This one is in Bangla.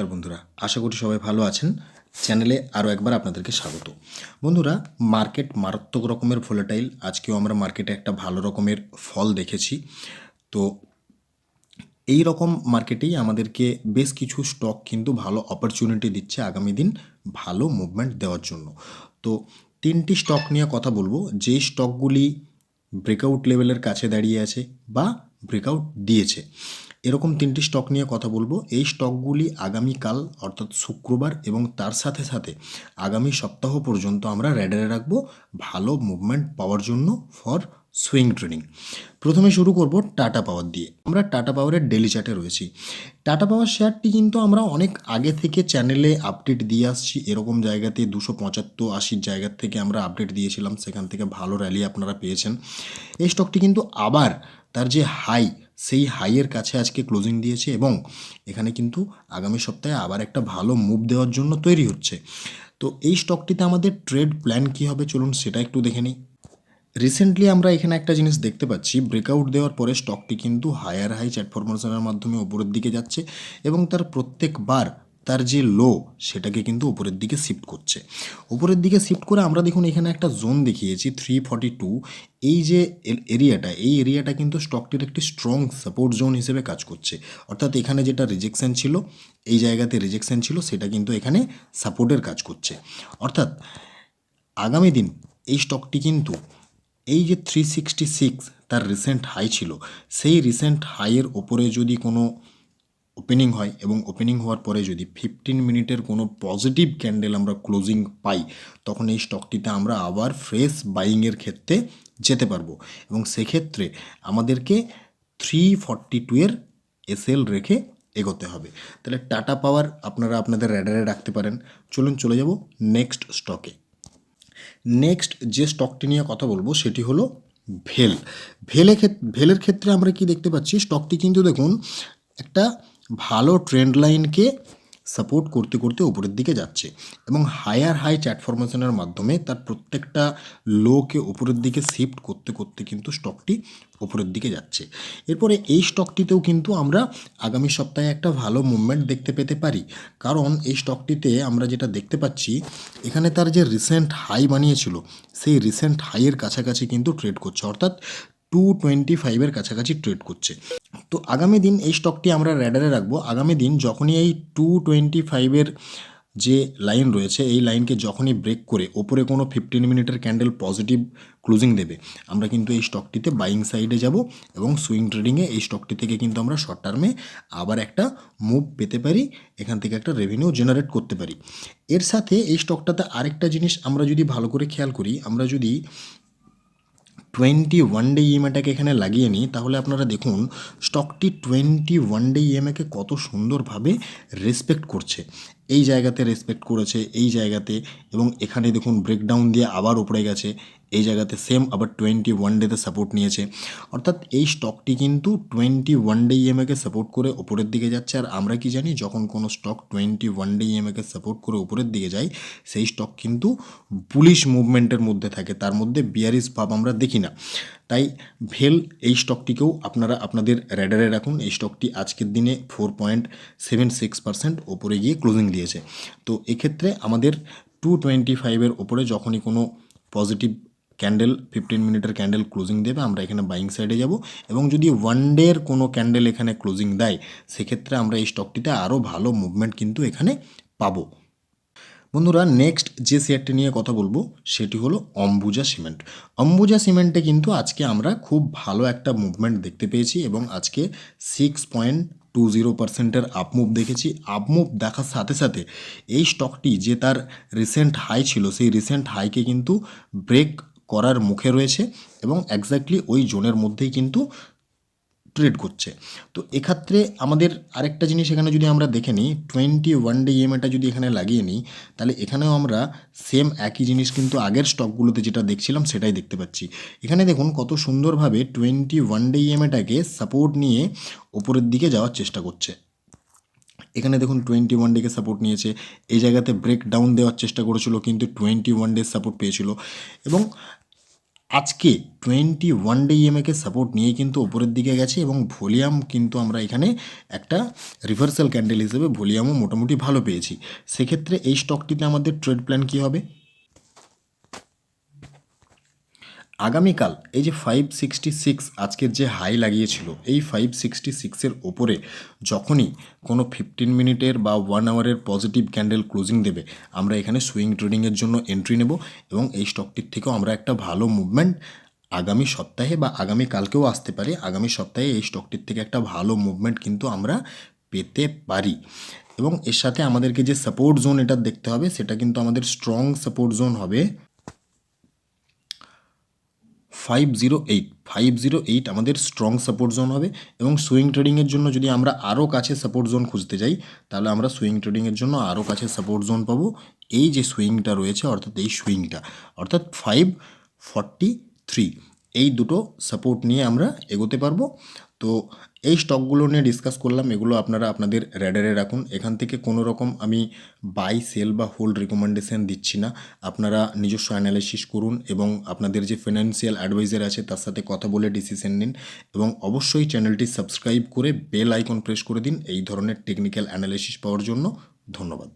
নমস্কার বন্ধুরা, আশা করি সবাই ভালো আছেন। চ্যানেলে আরও একবার আপনাদেরকে স্বাগত। বন্ধুরা, মার্কেট মারাত্মক রকমের ভোলাটাইল। আজকেও আমরা মার্কেটে একটা ভালো রকমের ফল দেখেছি। তো এই রকম মার্কেটেই আমাদেরকে বেশ কিছু স্টক কিন্তু ভালো অপরচুনিটি দিচ্ছে আগামী দিন ভালো মুভমেন্ট দেওয়ার জন্য। তো তিনটি স্টক নিয়ে কথা বলব। যেই স্টকগুলি ব্রেকআউট লেভেলের কাছে দাঁড়িয়ে আছে বা ব্রেকআউট দিয়েছে। এরকম তিনটি স্টক নিয়ে কথা বলব। এই স্টকগুলি আগামীকাল, অর্থাৎ শুক্রবার এবং তার সাথে সাথে আগামী সপ্তাহ পর্যন্ত আমরা র্যাডারে রাখব ভালো মুভমেন্ট পাওয়ার জন্য ফর সুইং ট্রেডিং প্রথমে শুরু করব টাটা পাওয়ার দিয়ে। আমরা টাটা পাওয়ারের ডেলি চার্টে রয়েছি। টাটা পাওয়ার শেয়ারটি কিন্তু আমরা অনেক আগে থেকে চ্যানেলে আপডেট দিয়ে আসছি। এরকম জায়গাতে দুশো পঁচাত্তর আশির জায়গার থেকে আমরা আপডেট দিয়েছিলাম। সেখান থেকে ভালো র্যালি আপনারা পেয়েছেন। এই স্টকটি কিন্তু আবার তার যে হাই সেই হাইয়ের কাছে আজকে ক্লোজিং দিয়েছে এবং এখানে কিন্তু আগামী সপ্তাহে আবার একটা ভালো মুভ দেওয়ার জন্য তৈরি হচ্ছে। তো এই স্টকটিতে আমাদের ট্রেড প্ল্যান কী হবে চলুন সেটা একটু দেখে নিই। রিসেন্টলি আমরা এখানে একটা জিনিস দেখতে পাচ্ছি ব্রেকআউট দেওয়ার পরে স্টকটি কিন্তু হায়ার হাই চ্যাট মাধ্যমে উপরের দিকে যাচ্ছে এবং তার প্রত্যেকবার তার যে লো সেটাকে কিন্তু উপরের দিকে শিফট করছে। উপরের দিকে শিফট করে আমরা দেখুন এখানে একটা জোন দেখিয়েছি থ্রি ফর্টি টু এই যে এরিয়াটা এই এরিয়াটা কিন্তু স্টকটির একটি স্ট্রং সাপোর্ট জোন হিসেবে কাজ করছে। অর্থাৎ এখানে যেটা রিজেকশান ছিল, এই জায়গাতে রিজেকশান ছিল, সেটা কিন্তু এখানে সাপোর্টের কাজ করছে। অর্থাৎ আগামী দিন এই স্টকটি কিন্তু, এই যে থ্রি সিক্সটি সিক্স তার রিসেন্ট হাই ছিল, সেই রিসেন্ট হাইয়ের ওপরে যদি কোনো ওপেনিং হয় এবং ওপেনিং হওয়ার পরে যদি ফিফটিন মিনিটের কোনো পজিটিভ ক্যান্ডেল আমরা ক্লোজিং পাই, তখন এই স্টকটিতে আমরা আবার ফ্রেশ বাইংয়ের ক্ষেত্রে যেতে পারব। এবং সেক্ষেত্রে আমাদেরকে থ্রি ফর্টি টু এর এসএল রেখে এগোতে হবে। তাহলে টাটা পাওয়ার আপনারা আপনাদের র্যাডারে রাখতে পারেন। চলুন চলে যাব নেক্সট স্টকে নেক্সট যে স্টকটি নিয়ে কথা বলব, সেটি হলো ভেল ভেলে ভেলের ক্ষেত্রে আমরা কি দেখতে পাচ্ছি? স্টকটি কিন্তু দেখুন, একটা ভালো ট্রেন্ড লাইনকে সাপোর্ট করতে করতে উপরের দিকে যাচ্ছে এবং হায়ার হাই চ্যাট ফরমেশনের মাধ্যমে তার প্রত্যেকটা লোকে উপরের দিকে শিফট করতে করতে কিন্তু স্টকটি উপরের দিকে যাচ্ছে। এরপরে এই স্টকটিতেও কিন্তু আমরা আগামী সপ্তাহে একটা ভালো মুভমেন্ট দেখতে পেতে পারি। কারণ এই স্টকটিতে আমরা যেটা দেখতে পাচ্ছি, এখানে তার যে রিসেন্ট হাই বানিয়েছিল, সেই রিসেন্ট হাইয়ের কাছাকাছি কিন্তু ট্রেড করছে। অর্থাৎ টু টোয়েন্টি ফাইভের কাছাকাছি ট্রেড করছে। তো আগামী দিন এই স্টকটি আমরা র্যাডারে রাখব। আগামী দিন যখনই এই টু টোয়েন্টি ফাইভের যে লাইন রয়েছে, এই লাইনকে যখনই ব্রেক করে ওপরে কোনো ফিফটিন মিনিটের ক্যান্ডেল পজিটিভ ক্লোজিং দেবে, আমরা কিন্তু এই স্টকটিতে বাইং সাইডে যাব এবং সুইং ট্রেডিংয়ে এই স্টকটি থেকে কিন্তু আমরা শর্ট টার্মে আবার একটা মুভ পেতে পারি, এখান থেকে একটা রেভিনিউ জেনারেট করতে পারি। এর সাথে এই স্টকটাতে আরেকটা জিনিস আমরা যদি ভালো করে খেয়াল করি, আমরা যদি টোয়েন্টি ওয়ান ডে ইএমআইটাকে এখানে লাগিয়ে নিই, তাহলে আপনারা দেখুন স্টকটি টোয়েন্টি ওয়ান ডে ইএমআইকে কত সুন্দরভাবে রেসপেক্ট করছে। এই জায়গাতে রেসপেক্ট করেছে, এই জায়গাতে এবং এখানে দেখুন ব্রেকডাউন দিয়ে আবার উপরে গেছে, এই জায়গাতে সেম আবার টোয়েন্টি ওয়ান ডেতে সাপোর্ট নিয়েছে। অর্থাৎ এই স্টকটি কিন্তু টোয়েন্টি ওয়ান ডে ইএমএকে সাপোর্ট করে ওপরের দিকে যাচ্ছে। আর আমরা কি জানি, যখন কোনো স্টক টোয়েন্টি ওয়ান ডে ইএমআইকে সাপোর্ট করে উপরের দিকে যায়, সেই স্টক কিন্তু পুলিশ মুভমেন্টের মধ্যে থাকে। তার মধ্যে বিয়ারিস ভাব আমরা দেখি না। তাই ভেল এই স্টকটিকেও আপনারা আপনাদের র্যাডারে রাখুন। এই স্টকটি আজকের দিনে four point seven six percent ওপরে গিয়ে ক্লোজিং দিয়েছে। তো এক্ষেত্রে আমাদের টু টোয়েন্টি ফাইভের ওপরে যখনই কোনো পজিটিভ ক্যান্ডেল ফিফটিন মিনিটের ক্যান্ডেল ক্লোজিং দেবে, আমরা এখানে বাইং সাইডে যাব এবং যদি ওয়ান ডের কোনো ক্যান্ডেল এখানে ক্লোজিং দেয়, সেক্ষেত্রে আমরা এই স্টকটিতে আরও ভালো মুভমেন্ট কিন্তু এখানে পাবো। বন্ধুরা নেক্সট যে শেয়ারটি নিয়ে কথা বলব, সেটি হলো অম্বুজা সিমেন্ট অম্বুজা সিমেন্টে কিন্তু আজকে আমরা খুব ভালো একটা মুভমেন্ট দেখতে পেয়েছি এবং আজকে সিক্স পয়েন্ট টু জিরো পার্সেন্টের আপমুভ দেখেছি। আপমুভ দেখার সাথে সাথে এই স্টকটি যে তার রিসেন্ট হাই ছিল, সেই রিসেন্ট হাইকে কিন্তু ব্রেক করার মুখে রয়েছে এবং একজাক্টলি ওই জোনের মধ্যেই কিন্তু ট্রেড করছে। তো এক্ষেত্রে আমাদের আরেকটা জিনিস এখানে যদি আমরা দেখে নিই টোয়েন্টি ওয়ান ডে ইএমআইটা যদি এখানে লাগিয়ে নিই, তাহলে এখানেও আমরা সেম একই জিনিস কিন্তু আগের স্টকগুলোতে যেটা দেখছিলাম সেটাই দেখতে পাচ্ছি। এখানে দেখুন কত সুন্দরভাবে টোয়েন্টি ওয়ান ডে ইএমআইটাকে সাপোর্ট নিয়ে ওপরের দিকে যাওয়ার চেষ্টা করছে। এখানে দেখুন টোয়েন্টি ওয়ান ডেকে সাপোর্ট নিয়েছে, এই জায়গাতে ব্রেক ডাউন দেওয়ার চেষ্টা করেছিল, কিন্তু টোয়েন্টি ওয়ান ডে সাপোর্ট পেয়েছিল। এবং আজকে টোয়েন্টি ওয়ান ডে ইএমএকে সাপোর্ট নিয়ে কিন্তু ওপরের দিকে গেছে এবং ভলিউম কিন্তু আমরা এখানে একটা রিভার্সাল ক্যান্ডেল হিসেবে ভলিউমও মোটামুটি ভালো পেয়েছি। সেক্ষেত্রে এই স্টকটিতে আমাদের ট্রেড প্ল্যান কী হবে? আগামীকাল এই যে ফাইভ সিক্সটি সিক্স আজকের যে হাই লাগিয়েছিল, এই ফাইভ সিক্সটি সিক্সের ওপরে যখনই কোনো ফিফটিন মিনিটের বা ওয়ান আওয়ারের পজিটিভ ক্যান্ডেল ক্লোজিং দেবে, আমরা এখানে সুইং ট্রেডিংয়ের জন্য এন্ট্রি নেব এবং এই স্টকটির থেকেও আমরা একটা ভালো মুভমেন্ট আগামী সপ্তাহে বা আগামী কালকেও আসতে পারে। আগামী সপ্তাহে এই স্টকটির থেকে একটা ভালো মুভমেন্ট কিন্তু আমরা পেতে পারি। এবং এর সাথে আমাদেরকে যে সাপোর্ট জোন এটা দেখতে হবে, সেটা কিন্তু আমাদের স্ট্রং সাপোর্ট জোন হবে। Five zero eight five zero eight আমাদের স্ট্রং সাপোর্ট জোন হবে এবং সুইং ট্রেডিংয়ের জন্য যদি আমরা আরও কাছে সাপোর্ট জোন খুঁজতে যাই, তাহলে আমরা সুইং ট্রেডিংয়ের জন্য আরও কাছে সাপোর্ট জোন পাবো। এই যে সুইংটা রয়েছে, অর্থাৎ এই সুইংটা অর্থাৎ ফাইভ ফর্টি থ্রি এই দুটো সাপোর্ট নিয়ে আমরা এগোতে পারব। তো এই স্টকগুলো নিয়ে ডিসকাস করলাম, এগুলো আপনারা আপনাদের র্যাডারে রাখুন। এখান থেকে কোনো রকম আমি বাই সেল বা হোল্ড রিকমেন্ডেশন দিচ্ছি না। আপনারা নিজস্ব অ্যানালাইসিস করুন এবং আপনাদের যে ফিনান্সিয়াল অ্যাডভাইজার আছে তার সাথে কথা বলে ডিসিশন নিন এবং অবশ্যই চ্যানেলটি সাবস্ক্রাইব করে বেল আইকন প্রেস করে দিন। এই ধরনের টেকনিক্যাল অ্যানালাইসিস পাওয়ার জন্য ধন্যবাদ।